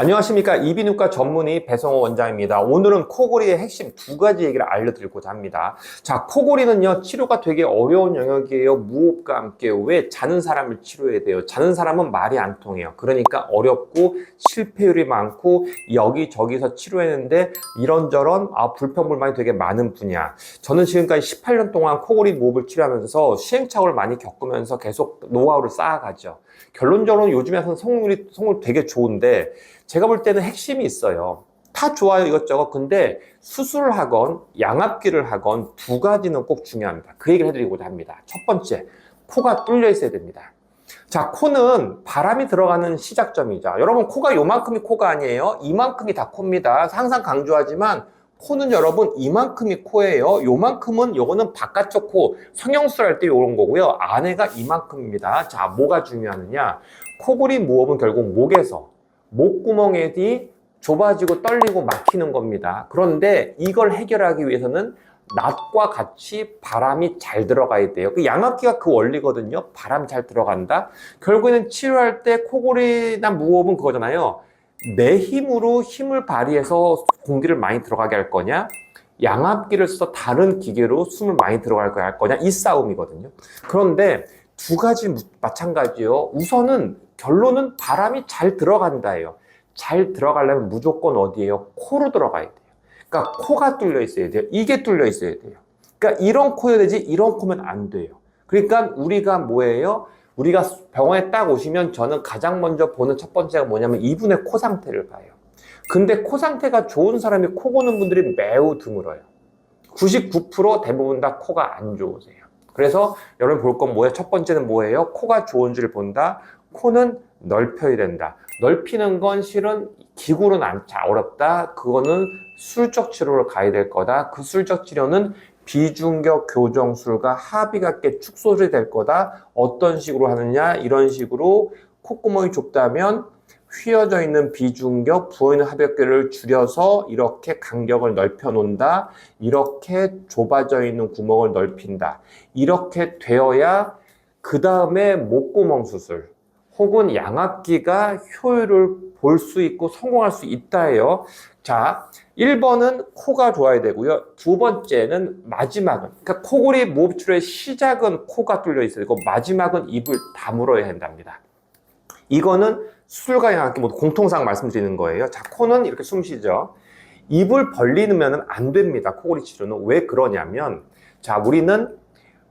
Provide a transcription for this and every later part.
안녕하십니까 이비인후과 전문의 배성호 원장입니다. 오늘은 코골이의 핵심 두 가지 얘기를 알려드리고자 합니다. 자 코골이는요 치료가 되게 어려운 영역이에요. 무호흡과 함께 왜 자는 사람을 치료해야 돼요. 자는 사람은 말이 안 통해요. 그러니까 어렵고 실패율이 많고 여기저기서 치료했는데 이런저런 아, 불평불만이 되게 많은 분야. 저는 지금까지 18년 동안 코골이 무호흡을 치료하면서 시행착오를 많이 겪으면서 계속 노하우를 쌓아가죠. 결론적으로 요즘에는 성능이 성능 되게 좋은데 제가 볼 때는 핵심이 있어요. 다 좋아요 이것저것 근데 수술을 하건 양압기를 하건 두 가지는 꼭 중요합니다. 그 얘기를 해드리고자 합니다. 첫 번째 코가 뚫려 있어야 됩니다. 자 코는 바람이 들어가는 시작점이죠. 여러분 코가 요만큼이 코가 아니에요. 이만큼이 다 코입니다. 항상 강조하지만 코는 여러분 이만큼이 코예요. 요만큼은 요거는 바깥쪽 코 성형수술 할 때 요런 거고요. 안에가 이만큼입니다. 자 뭐가 중요하느냐 코골이 무호흡은 결국 목에서 목구멍이 좁아지고 떨리고 막히는 겁니다. 그런데 이걸 해결하기 위해서는 낮과 같이 바람이 잘 들어가야 돼요. 그 양압기가 그 원리거든요. 바람 잘 들어간다. 결국에는 치료할 때 코골이나 무호흡은 그거잖아요. 내 힘으로 힘을 발휘해서 공기를 많이 들어가게 할 거냐? 양압기를 써서 다른 기계로 숨을 많이 들어갈 할 거냐? 이 싸움이거든요. 그런데 두 가지 마찬가지요. 우선은 결론은 바람이 잘 들어간다예요. 잘 들어가려면 무조건 어디에요? 코로 들어가야 돼요. 그러니까 코가 뚫려 있어야 돼요. 이게 뚫려 있어야 돼요. 그러니까 이런 코여야 되지 이런 코면 안 돼요. 그러니까 우리가 뭐예요? 우리가 병원에 딱 오시면 저는 가장 먼저 보는 첫 번째가 뭐냐면 이분의 코 상태를 봐요. 근데 코 상태가 좋은 사람이 코 고는 분들이 매우 드물어요. 99% 대부분 다 코가 안 좋으세요. 그래서 여러분 볼 건 뭐예요? 첫 번째는 뭐예요? 코가 좋은지를 본다. 코는 넓혀야 된다. 넓히는 건 실은 기구로는 안 자, 어렵다. 그거는 술적 치료를 가야 될 거다. 그 술적 치료는 비중격 교정술과 합의가 꽤 축소를 될 거다. 어떤 식으로 하느냐? 이런 식으로 콧구멍이 좁다면 휘어져 있는 비중격, 부어있는 합엽계를 줄여서 이렇게 간격을 넓혀 놓는다. 이렇게 좁아져 있는 구멍을 넓힌다. 이렇게 되어야 그 다음에 목구멍 수술 혹은 양압기가 효율을 볼 수 있고 성공할 수 있다예요. 자, 1번은 코가 좋아야 되고요. 두 번째는 마지막은 그러니까 코골이 치료의 시작은 코가 뚫려 있어야 되고 마지막은 입을 다물어야 한답니다. 이거는 수술과 양압기 모두 공통상 말씀드리는 거예요. 자, 코는 이렇게 숨 쉬죠. 입을 벌리면 안 됩니다. 코골이 치료는 왜 그러냐면 자, 우리는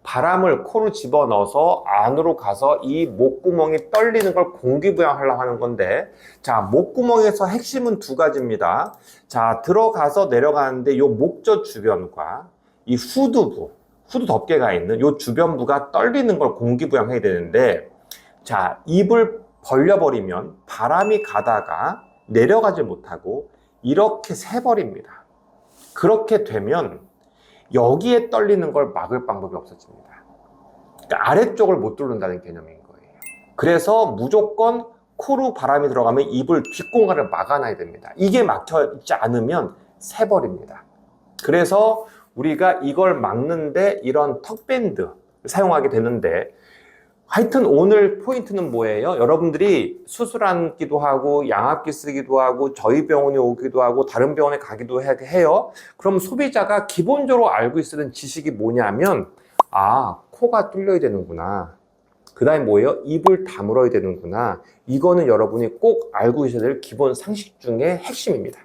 바람을 코로 집어넣어서 안으로 가서 이 목구멍이 떨리는 걸 공기부양하려고 하는 건데 자 목구멍에서 핵심은 두 가지입니다. 자 들어가서 내려가는데 요 목젖 주변과 이 후두부 후두 덮개가 있는 요 주변부가 떨리는 걸 공기부양해야 되는데 자 입을 벌려버리면 바람이 가다가 내려가지 못하고 이렇게 새버립니다. 그렇게 되면 여기에 떨리는 걸 막을 방법이 없어집니다. 그러니까 아래쪽을 못 뚫는다는 개념인 거예요. 그래서 무조건 코로 바람이 들어가면 입을 뒷공간을 막아놔야 됩니다. 이게 막혀 있지 않으면 새버립니다. 그래서 우리가 이걸 막는데 이런 턱밴드 사용하게 되는데 하여튼 오늘 포인트는 뭐예요? 여러분들이 수술하기도 하고 양압기 쓰기도 하고 저희 병원에 오기도 하고 다른 병원에 가기도 해요. 그럼 소비자가 기본적으로 알고 되는 지식이 뭐냐면 아 코가 뚫려야 되는구나. 그 다음에 뭐예요? 입을 다물어야 되는구나. 이거는 여러분이 꼭 알고 있어야 될 기본 상식 중에 핵심입니다.